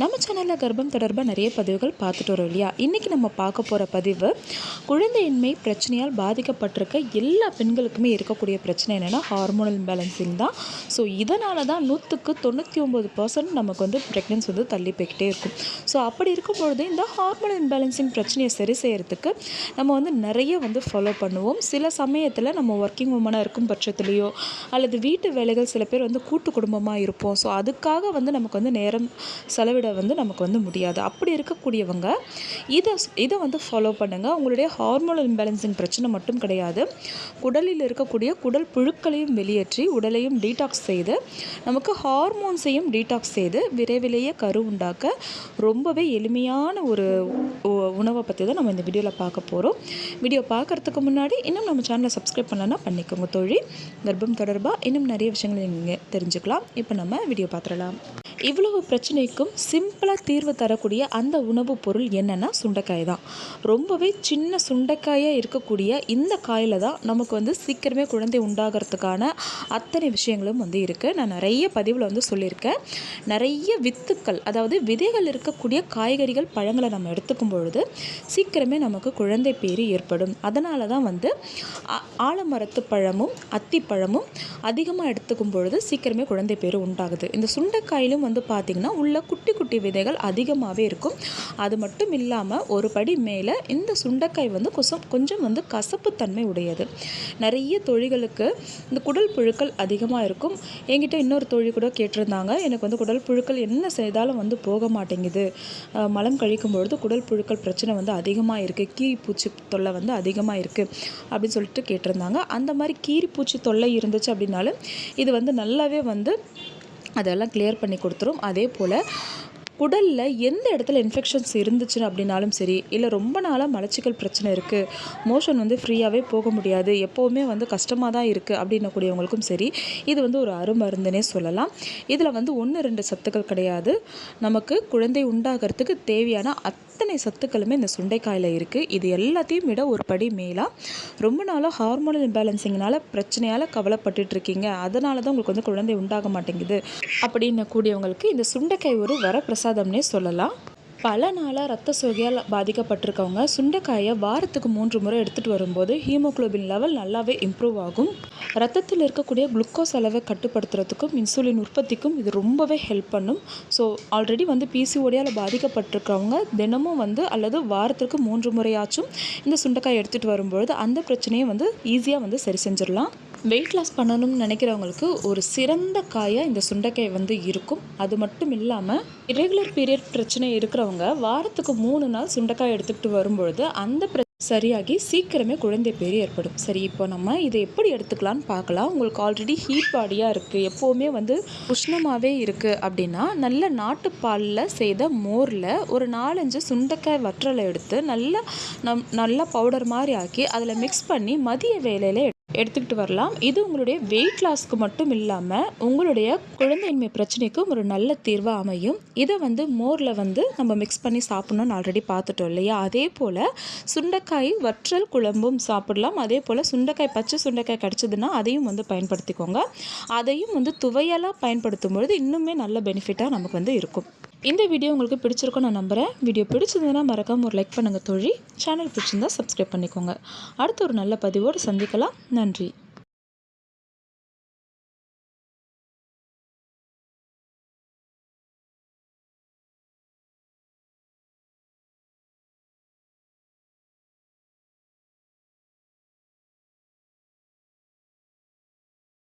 நம்ம சேனலில் கர்ப்பம் தொடர்பாக நிறைய பதிவுகள் பார்த்துட்டு வரோம் இல்லையா? இன்றைக்கி நம்ம பார்க்க போகிற பதிவு குழந்தையின்மை பிரச்சனையால் பாதிக்கப்பட்டிருக்க எல்லா பெண்களுக்குமே இருக்கக்கூடிய பிரச்சனை என்னென்னா ஹார்மோனல் இம்பேலன்சிங் தான். ஸோ இதனால தான் நூற்றுக்கு தொண்ணூற்றி ஒம்பது பர்சன்ட் நமக்கு வந்து ப்ரெக்னன்ஸ் வந்து தள்ளி போய்கிட்டே இருக்கும். ஸோ அப்படி இருக்கும் பொழுது இந்த ஹார்மோனல் இம்பேலன்சிங் பிரச்சனையை சரி செய்கிறதுக்கு நம்ம வந்து நிறைய வந்து ஃபாலோ பண்ணுவோம். சில சமயத்தில் நம்ம ஒர்க்கிங் உமனாக இருக்கும் பட்சத்துலேயோ அல்லது வீட்டு வேலைகள் சில பேர் வந்து கூட்டு குடும்பமாக இருப்போம். ஸோ அதுக்காக வந்து நமக்கு வந்து நேரம் செலவிட வந்து நமக்கு வந்து முடியாது. அப்படி இருக்கக்கூடியவங்க இதை இதை வந்து ஃபாலோ பண்ணுங்கள் உங்களுடைய ஹார்மோனல் இம்பேலன்சிங் பிரச்சனை மட்டும் கிடையாது. குடலில் இருக்கக்கூடிய குடல் புழுக்களையும் வெளியேற்றி உடலையும் டீடாக்ஸ் செய்து நமக்கு ஹார்மோன்ஸையும் டீடாக்ஸ் செய்து விரைவிலேயே கரு உண்டாக்க ரொம்பவே எளிமையான ஒரு உணவை பற்றி தான் நம்ம இந்த வீடியோவில் பார்க்க போகிறோம் வீடியோ பார்க்குறதுக்கு முன்னாடி இன்னும் நம்ம சேனலை சப்ஸ்கிரைப் பண்ணலன்னா பண்ணிக்கோங்க தோழி. கர்ப்பம் தொடர்பாக இன்னும் நிறைய விஷயங்கள் நீங்கள் தெரிஞ்சுக்கலாம். இப்போ நம்ம வீடியோ பார்த்துடலாம். இவ்வளவு பிரச்சனைக்கும் சிம்பிளாக தீர்வு தரக்கூடிய அந்த உணவுப் பொருள் என்னென்னா சுண்டைக்காய் தான். ரொம்பவே சின்ன சுண்டைக்காயாக இருக்கக்கூடிய இந்த காயில் தான் நமக்கு வந்து சீக்கிரமே குழந்தை உண்டாகிறதுக்கான அத்தனை விஷயங்களும் வந்து இருக்குது நான் நிறைய பதிவில் வந்து சொல்லியிருக்கேன். நிறைய வித்துக்கள் அதாவது விதைகள் இருக்கக்கூடிய காய்கறிகள் பழங்களை நம்ம எடுத்துக்கும் பொழுது சீக்கிரமே நமக்கு குழந்தை பேர் ஏற்படும். அதனால தான் வந்து ஆலமரத்து பழமும் அத்திப்பழமும் அதிகமாக எடுத்துக்கும் பொழுது சீக்கிரமே குழந்தை பேரு உண்டாகுது. இந்த சுண்டைக்காயிலும் வந்து வந்து பார்த்திங்கன்னா உள்ள குட்டி குட்டி விதைகள் அதிகமாகவே இருக்கும். அது மட்டும் இல்லாமல் ஒரு படி மேலே இந்த சுண்டைக்காய் வந்து கொசம் கொஞ்சம் வந்து கசப்புத்தன்மை உடையது. நிறைய தொழில்களுக்கு இந்த குடல் புழுக்கள் அதிகமாக இருக்கும். என்கிட்ட இன்னொரு தொழில் கூட கேட்டிருந்தாங்க எனக்கு வந்து குடல் புழுக்கள் என்ன செய்தாலும் வந்து போக மாட்டேங்குது. மலம் கழிக்கும் பொழுது குடல் புழுக்கள் பிரச்சனை வந்து அதிகமாக இருக்குது கீரி பூச்சி தொல்லை வந்து அதிகமாக இருக்குது அப்படின்னு சொல்லிட்டு கேட்டிருந்தாங்க. அந்த மாதிரி கீரி பூச்சி தொல்லை இருந்துச்சு அப்படின்னாலும் இது வந்து நல்லாவே வந்து அதெல்லாம் கிளியர் பண்ணி கொடுத்துரும். அதே போல் குடலில் எந்த இடத்துல இன்ஃபெக்ஷன்ஸ் இருந்துச்சு அப்படின்னாலும் சரி இல்லை ரொம்ப நாளாக மலச்சிக்கல் பிரச்சனை இருக்குது மோஷன் வந்து ஃப்ரீயாகவே போக முடியாது எப்போவுமே வந்து கஷ்டமாக தான் இருக்குது அப்படின்னக்கூடியவங்களுக்கும் சரி இது வந்து ஒரு அருமருந்துனே சொல்லலாம். இதில் வந்து ஒன்று ரெண்டு சத்துக்கள் கிடையாது. நமக்கு குழந்தை உண்டாகிறதுக்கு தேவையான அத் அத்தனை சத்துக்களுமே இந்த சுண்டைக்காயில் இருக்குது இது எல்லாத்தையும் விட ஒரு படி மேலாக ரொம்ப நாளாக ஹார்மோனல் இம்பேலன்சிங்னால பிரச்சனையால் கவலைப்பட்டுட்டு இருக்கீங்க அதனால தான் உங்களுக்கு வந்து குழந்தை உண்டாக மாட்டேங்குது. அப்படின்னு கூடியவங்களுக்கு இந்த சுண்டைக்காய் ஒரு வரப்பிரசாதம்னே சொல்லலாம். பல நாளாக ரத்த சோகையால் பாதிக்கப்பட்டிருக்கவங்க சுண்டைக்காயை வாரத்துக்கு மூன்று முறை எடுத்துகிட்டு வரும்போது ஹீமோக்ளோபின் லெவல் நல்லாவே இம்ப்ரூவ் ஆகும். ரத்தத்தில் இருக்கக்கூடிய குளுக்கோஸ் அளவை கட்டுப்படுத்துறதுக்கும் இன்சுலின் உற்பத்திக்கும் இது ரொம்பவே ஹெல்ப் பண்ணும். ஸோ ஆல்ரெடி வந்து பிசிஓடியால் பாதிக்கப்பட்டிருக்கிறவங்க தினமும் வந்து அல்லது வாரத்திற்கு மூன்று முறையாச்சும் இந்த சுண்டைக்காய் எடுத்துகிட்டு வரும்பொழுது அந்த பிரச்சனையை வந்து ஈஸியாக வந்து சரி செஞ்சிடலாம். வெயிட் லாஸ் பண்ணணும்னு நினைக்கிறவங்களுக்கு ஒரு சிறந்த காயாக இந்த சுண்டைக்காய் வந்து இருக்கும். அது மட்டும் இல்லாமல் இரெகுலர் பீரியட் பிரச்சனை இருக்கிறவங்க வாரத்துக்கு மூணு நாள் சுண்டைக்காய் எடுத்துக்கிட்டு வரும்பொழுது அந்த சரியாகி சீக்கிரமே குழந்தை பேர் ஏற்படும். சரி இப்போ நம்ம இதை எப்படி எடுத்துக்கலாம்னு பார்க்கலாம். உங்களுக்கு ஆல்ரெடி ஹீட் பாடியாக இருக்குது எப்போவுமே வந்து உஷ்ணமாகவே இருக்குது அப்படின்னா நல்ல நாட்டுப்பாலில் செய்த மோரில் ஒரு நாலஞ்சு சுண்டைக்காய் வற்றலை எடுத்து நல்லா நம் நல்லா பவுடர் மாதிரி ஆக்கி அதில் மிக்ஸ் பண்ணி மதிய வேலையில் எடுத்துக்கிட்டு வரலாம். இது உங்களுடைய வெயிட் லாஸ்க்கு மட்டும் இல்லாமல் உங்களுடைய குழந்தையின்மை பிரச்சனைக்கும் ஒரு நல்ல தீர்வாக அமையும். இதை வந்து மோரில் வந்து நம்ம மிக்ஸ் பண்ணி சாப்பிட்ணுன்னு ஆல்ரெடி பார்த்துட்டோம் இல்லையா? அதே போல் சுண்டைக்காய் வற்றல் குழம்பும் சாப்பிடலாம். அதே போல் சுண்டைக்காய் பச்சை சுண்டைக்காய் கிடச்சிதுன்னா அதையும் வந்து பயன்படுத்திக்கோங்க. அதையும் வந்து துவையலாக பயன்படுத்தும் பொழுது இன்னுமே நல்ல பெனிஃபிட்டாக நமக்கு வந்து இருக்கும். இந்த வீடியோ உங்களுக்கு பிடிச்சிருக்கும் நான் நம்புகிறேன் வீடியோ பிடிச்சதுன்னா மறக்காமல் ஒரு லைக் பண்ணுங்கள் தோழி. சேனல் பிடிச்சிருந்தா சப்ஸ்கிரைப் பண்ணிக்கோங்க. அடுத்த ஒரு நல்ல பதிவோடு சந்திக்கலாம். நன்றி.